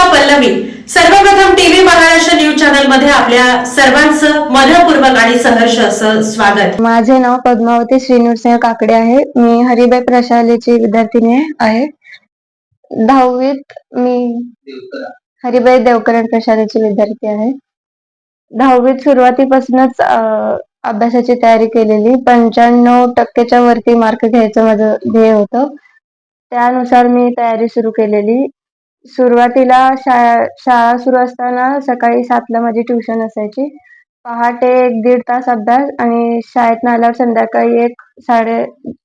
श्रीकृष्ण पल्लवी. सर्वप्रथम TV Maharashtra news चॅनलमध्ये आपल्या सर्वांचं मनपूर्वक आणि सहर्ष असं स्वागत. माझे नाव पद्मावती श्रीनृसिंह काकडे आहे. मी हरिबाई प्रशालेची विद्यार्थिनी आहे. दहावीत मी हरिबाई देवकरण प्रशालेची विद्यार्थी आहे. दहावीत सुरुवातीपासूनच अभ्यासाची तयारी केलेली. पंच्याण्णव टक्केच्या वरती मार्क घ्यायचं माझं ध्येय होतं. त्यानुसार मी तयारी सुरू केलेली. सुरुवातीला शाळा शाळा सुरू असताना सकाळी सातला माझी ट्युशन असायची. पहाटे एक दीड तास अभ्यास आणि शाळेतनं आल्यावर संध्याकाळी एक साडे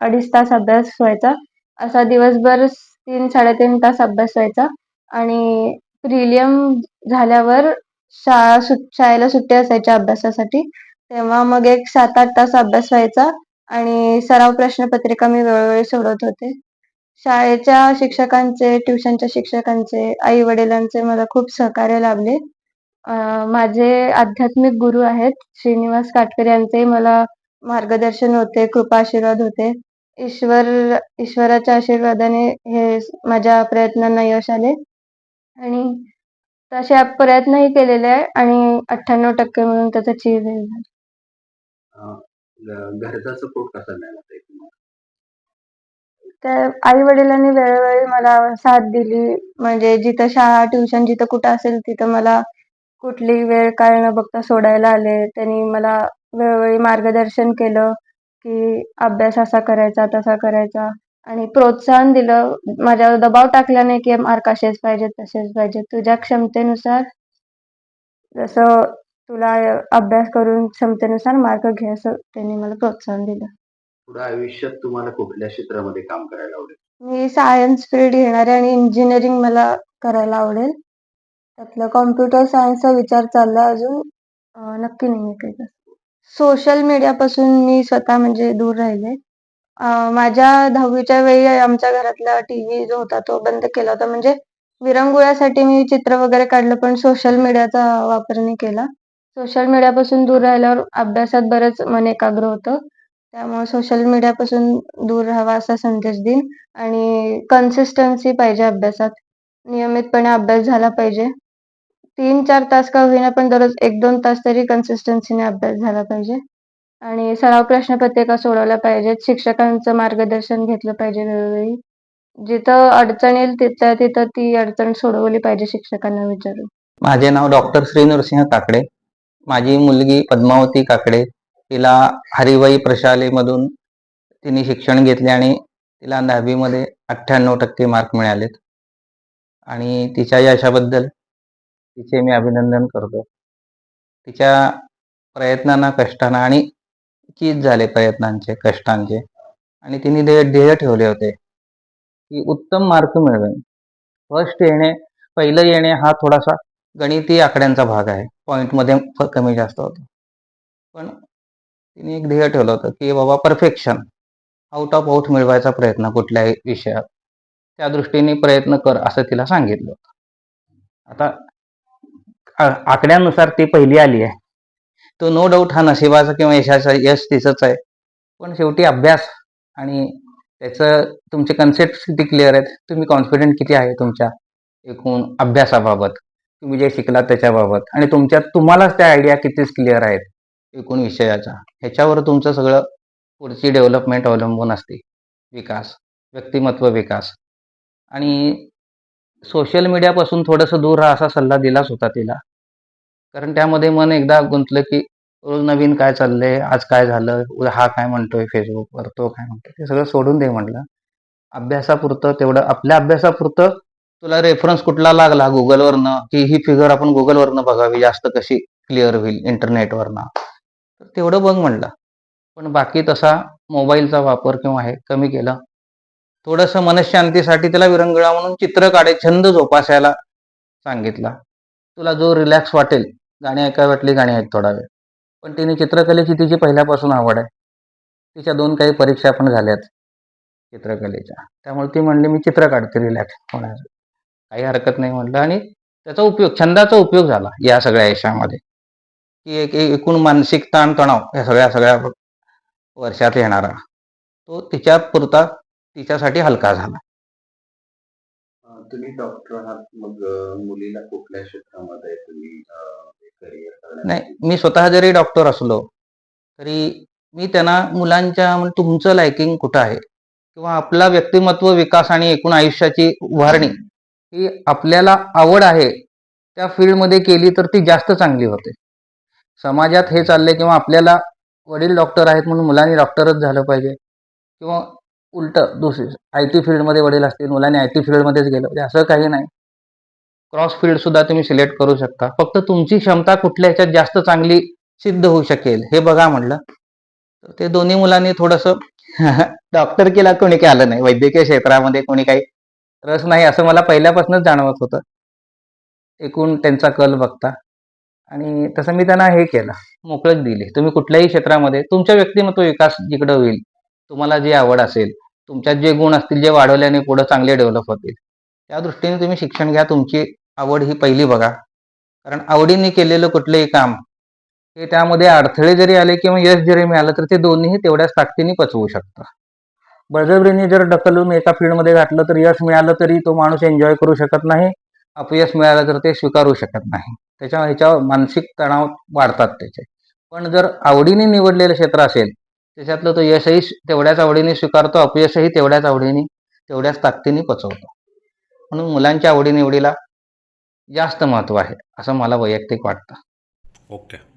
अडीच तास अभ्यास व्हायचा. असा दिवसभर तीन साडेतीन तास अभ्यास व्हायचा आणि प्रिलियम झाल्यावर शाळा सुट शाळेला सुट्टी असायच्या अभ्यासासाठी. तेव्हा मग एक सात आठ तास अभ्यास व्हायचा आणि सराव प्रश्नपत्रिका मी वेळोवेळी सोडवत होते. शाळेच्या शिक्षकांचे ट्युशनच्या शिक्षकांचे आई वडिलांचे मला खूप सहकार्य लाभले. माझे आध्यात्मिक गुरु आहेत श्रीनिवास काटकर यांचे मला मार्गदर्शन होते कृपा आशीर्वाद होते. ईश्वर ईश्वराच्या आशीर्वादाने हे माझ्या प्रयत्नांना यश आले. आणि तसे प्रयत्नही केलेले आहे आणि अठ्ठ्याण्णव टक्के म्हणून त्याचा चीज घरचा सपोर्ट कसा मिळाला? त्या आई वडिलांनी वेळोवेळी मला साथ दिली. म्हणजे जिथं शाळा ट्युशन जिथं कुठं असेल तिथं मला कुठली वेळ काय न बघता सोडायला आले. त्यांनी मला वेळोवेळी मार्गदर्शन केलं की अभ्यास असा करायचा तसा करायचा. आणि प्रोत्साहन दिलं. माझ्यावर दबाव टाकला नाही की मार्क असेच पाहिजेत तसेच पाहिजेत. तुझ्या क्षमतेनुसार जसं तुला अभ्यास करून क्षमतेनुसार मार्क घे असं त्यांनी मला प्रोत्साहन दिलं. पुढे आयुष्यात तुम्हाला कुठल्या क्षेत्रामध्ये काम करायला आवडेल? मी सायन्स फील्ड घेणार आहे आणि इंजिनिअरिंग मला करायला आवडेल. त्यातलं कॉम्प्युटर सायन्सचा विचार चालला अजून. अं, नक्की नाही आहे काही. सोशल मीडियापासून मी स्वतः म्हणजे दूर राहिले अं, माझ्या दहावीच्या वेळी आमच्या घरातला टी व्ही जो होता तो बंद केला होता. म्हणजे विरंगुळ्यासाठी मी चित्र वगैरे काढलं पण सोशल मीडियाचा वापर नाही केला. सोशल मीडियापासून दूर राहिल्यावर अभ्यासात बरंच मन एकाग्र होतं. त्यामुळे सोशल मीडियापासून दूर राहावा असा संदेश देईन. आणि कन्सिस्टन्सी पाहिजे अभ्यासात. नियमितपणे अभ्यास झाला पाहिजे. तीन चार तास का होईना पण दररोज एक दोन तास तरी कन्सिस्टन्सीने अभ्यास झाला पाहिजे. आणि सराव प्रश्नपत्रिका सोडवल्या पाहिजेत. शिक्षकांचं मार्गदर्शन घेतलं पाहिजे वेळोवेळी. जिथं अडचण येईल तिथं तिथं ती अडचण सोडवली पाहिजे शिक्षकांना विचारून. माझे नाव डॉक्टर श्री नरसिंह काकडे. माझी मुलगी पद्मावती काकडे. तिला हरिवाई प्रशालेमधून तिने शिक्षण घेतले आणि तिला दहावीमध्ये अठ्ठ्याण्णव टक्के मार्क मिळालेत. आणि तिच्या यशाबद्दल तिचे मी अभिनंदन करतो. तिच्या प्रयत्नांना कष्टांना आणि चीज झाले प्रयत्नांचे कष्टांचे. आणि तिने ध्येय ध्येय ठेवले होते की उत्तम मार्क मिळवेन. फर्स्ट येणे पहिलं येणे हा थोडासा गणिती आकड्यांचा भाग आहे. पॉईंटमध्ये कमी जास्त होतो. पण तिने एक ध्येय ठेवलं होतं की बाबा परफेक्शन आउट ऑफ आउट मिळवायचा प्रयत्न कुठल्याही विषयात. त्या दृष्टीने प्रयत्न कर असं तिला सांगितलं होतं. आता आकड्यानुसार ती पहिली आली आहे. तो नो डाऊट हा नशिबाचा किंवा यशाचा यश तिचंच आहे. पण शेवटी अभ्यास आणि त्याचं तुमचे कन्सेप्ट किती क्लिअर आहेत तुम्ही कॉन्फिडंट किती आहे तुमच्या एकूण अभ्यासाबाबत? तुम्ही जे शिकलात त्याच्याबाबत. आणि तुमच्यात तुम्हालाच त्या आयडिया कितीच क्लिअर आहेत? एकूण विषयाचा. ह्याच्यावर तुमचं सगळं पुढची डेव्हलपमेंट अवलंबून असते. विकास व्यक्तिमत्व विकास. आणि सोशल मीडियापासून थोडंसं दूर राहा असा सल्ला दिलाच होता तिला. कारण त्यामध्ये मन एकदा गुंतलं की रोज नवीन काय चाललंय? आज काय झालं? उद्या हा काय म्हणतोय फेसबुकवर तो काय म्हणतोय? ते सगळं सोडून दे म्हटलं. अभ्यासापुरतं तेवढं आपल्या अभ्यासापुरतं तुला रेफरन्स कुठला लागला? गुगलवरनं की ही फिगर आपण गुगलवरनं बघावी? जास्त कशी क्लिअर होईल इंटरनेटवरनं तर तेवढं बघ म्हणलं. पण बाकी तसा मोबाईलचा वापर किंवा हे कमी केलं. थोडंसं मनशांतीसाठी त्याला विरंगुळा म्हणून चित्र काढे छंद जोपासायला सांगितला. तुला जो रिलॅक्स वाटेल गाणी ऐकाय वाटली गाणी ऐक थोडा वेळ. पण तिने चित्रकलेची तिची पहिल्यापासून आवड आहे. तिच्या दोन काही परीक्षा पण झाल्यात चित्रकलेच्या. त्यामुळे ती म्हणली मी चित्र काढते रिलॅक्स होण्याचं काही हरकत नाही म्हणलं आणि त्याचा उपयोग छंदाचा उपयोग झाला या सगळ्या यशामध्ये. की एक एक- एकूण मानसिक ताणतणाव या सगळ्या सगळ्या वर्षात येणारा तो तिच्या पुरता तिच्यासाठी हलका झाला. तुम्ही डॉक्टर आहात मग मुलीला कुठल्या क्षेत्रामध्ये तुम्ही करिअर नाही मी स्वतः जरी डॉक्टर असलो तरी मी त्यांना मुलांच्या म्हणजे तुमचं लायकिंग कुठं आहे? किंवा आपला व्यक्तिमत्व विकास आणि एकूण आयुष्याची उभारणी ही आपल्याला आवड आहे त्या फील्डमध्ये केली तर ती जास्त चांगली होते. समाजात हे चाललंय किंवा आपल्याला वडील डॉक्टर आहेत म्हणून मुलांनी डॉक्टरच झालं पाहिजे. किंवा उलट दुसरी आय टी फील्डमध्ये वडील असतील मुलांनी आय टी फील्डमध्येच गेलं म्हणजे असं काही नाही. क्रॉस फील्डसुद्धा तुम्ही सिलेक्ट करू शकता. फक्त तुमची क्षमता कुठल्या ह्याच्यात जास्त चांगली सिद्ध होऊ शकेल हे बघा म्हटलं. तर ते दोन्ही मुलांनी थोडंसं डॉक्टर केला कोणी काही आलं नाही. वैद्यकीय क्षेत्रामध्ये कोणी काही रस नाही असं मला पहिल्यापासूनच जाणवत होतं. एकूण त्यांचा कल बघता. आणि तसं मी त्यांना हे केलं. मोकळक दिली. तुम्ही कुठल्याही क्षेत्रामध्ये तुमच्या व्यक्तिमत्व विकास जिकडं होईल तुम्हाला जी आवड असेल तुमच्यात जे गुण असतील जे वाढवल्याने पुढं चांगले डेव्हलप होतील त्या दृष्टीने तुम्ही शिक्षण घ्या. तुमची आवड ही पहिली बघा. कारण आवडीने केलेलं कुठलंही काम हे त्यामध्ये अडथळे जरी आले किंवा यश जरी मिळालं तर ते दोन्हीही तेवढ्याच ताकदीने पचवू शकतं. बळजबरीने जर ढकलून एका फील्डमध्ये घातलं तर यश मिळालं तरी तो माणूस एन्जॉय करू शकत नाही. अपयश मिळालं तर ते स्वीकारू शकत नाही. त्याच्या ह्याच्यावर मानसिक तणाव वाढतात त्याचे. पण जर आवडीने निवडलेलं क्षेत्र असेल त्याच्यातलं तो यशही तेवढ्याच आवडीने स्वीकारतो अपयशही तेवढ्याच आवडीने तेवढ्याच ताकदीने पचवतो. म्हणून मुलांच्या आवडीनिवडीला जास्त महत्त्व आहे असं मला वैयक्तिक वाटतं. ओके.